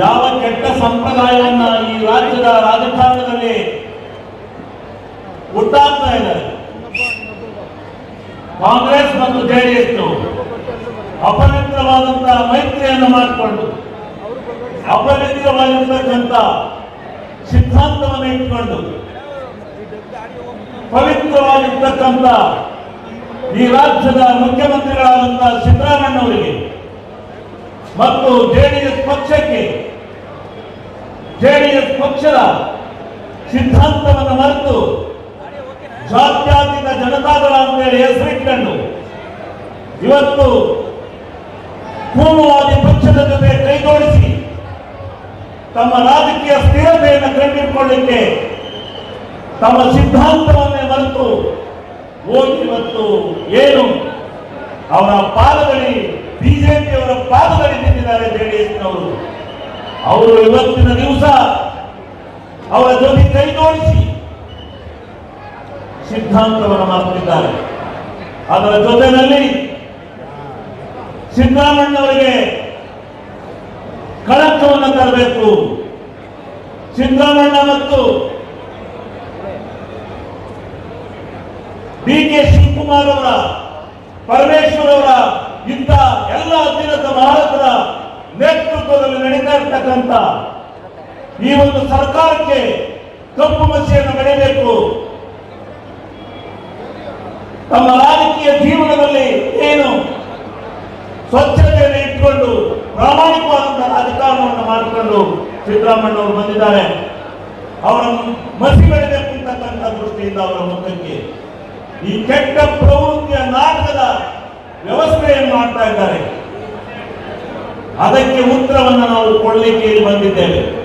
ಯಾವ ಕೆಟ್ಟ ಸಂಪ್ರದಾಯವನ್ನ ಈ ರಾಜ್ಯದ ರಾಜಕಾರಣದಲ್ಲಿ ಉಂಟಾಗ್ತಾ ಇದ್ದಾರೆ? ಕಾಂಗ್ರೆಸ್ ಮತ್ತು ಜೆಡಿಎಸ್ ಅಪವಿತ್ರವಾದಂತಹ ಮೈತ್ರಿಯನ್ನು ಮಾಡಿಕೊಂಡು, ಅಪವಿತ್ರವಾಗಿರ್ತಕ್ಕಂಥ ಸಿದ್ಧಾಂತವನ್ನು ಇಟ್ಕೊಂಡು, ಪವಿತ್ರವಾಗಿರ್ತಕ್ಕಂಥ ಈ ರಾಜ್ಯದ ಮುಖ್ಯಮಂತ್ರಿಗಳಾದಂತಹ ಸಿದ್ದರಾಮಣ್ಣವರಿಗೆ ಮತ್ತು ಜೆಡಿಎಸ್ ಪಕ್ಷಕ್ಕೆ ಜೆಡಿಎಸ್ ಪಕ್ಷದ ಸಿದ್ಧಾಂತವನ್ನು ಮರೆತು ಜಾತ್ಯಾತೀತ ಜನತಾದಳ ಅಂತೇಳಿ ಹೆಸರಿಟ್ಟನ್ನು ಇವತ್ತು ಕೋಮುವಾದಿ ಪಕ್ಷದ ಜೊತೆ ಕೈಜೋಡಿಸಿ ತಮ್ಮ ರಾಜಕೀಯ ಸ್ಥಿರತೆಯನ್ನು ಕಂಡಿಟ್ಕೊಳ್ಳಿಕ್ಕೆ ತಮ್ಮ ಸಿದ್ಧಾಂತವನ್ನೇ ಮರೆತು ಹೋಗಿ ಇವತ್ತು ಏನು ಅವರ ಪಾದದಲ್ಲಿ ಅವರು ಇವತ್ತಿನ ದಿವಸ ಅವರ ಜೊತೆ ಕೈ ಜೋಡಿಸಿ ಸಿದ್ಧಾಂತವನ್ನು ಮಾಡ್ತಿದ್ದಾರೆ ಅದರ ಜೊತೆಯಲ್ಲಿ ಸಿದ್ದರಾಮಣ್ಣವರಿಗೆ ಕಳಕವನ್ನು ತರಬೇಕು. ಸಿದ್ದರಾಮಣ್ಣ ಮತ್ತು ಡಿ ಕೆ ಶಿವಕುಮಾರ್ ಅವರ, ಪರಮೇಶ್ವರ್ ಅವರ ಇಂಥ ಎಲ್ಲ ಅಧೀನದ ಭಾರತದ ನೇತೃತ್ವದಲ್ಲಿ ನಡೀತಾ ಇರ್ತಕ್ಕಂಥ ಈ ಒಂದು ಸರ್ಕಾರಕ್ಕೆ ಕಪ್ಪು ಮಸಿಯನ್ನು ಬೆಳೆಯಬೇಕು ತಮ್ಮ ರಾಜಕೀಯ ಜೀವನದಲ್ಲಿ ಏನು ಸ್ವಚ್ಛತೆಯನ್ನು ಇಟ್ಕೊಂಡು ಪ್ರಾಮಾಣಿಕವಾದಂತಹ ರಾಜಕಾರಣವನ್ನು ಮಾಡಿಕೊಂಡು ಸಿದ್ದರಾಮಯ್ಯವರು ಬಂದಿದ್ದಾರೆ. ಅವರನ್ನು ಮಸಿ ಬೆಳೆಯಬೇಕು ಅಂತಕ್ಕಂಥ ದೃಷ್ಟಿಯಿಂದ ಅವರ ಮುಖಕ್ಕೆ ಈ ಕೆಟ್ಟ ಪ್ರವೃತ್ತಿಯ ನಾಟಕದ ವ್ಯವಸ್ಥೆಯನ್ನು ಮಾಡ್ತಾ ಇದ್ದಾರೆ. ಅದಕ್ಕೆ ಉತ್ತರವನ್ನು ನಾವು ಕೊಡಲಿಕ್ಕೆ ಇಲ್ಲಿ ಬಂದಿದ್ದೇವೆ.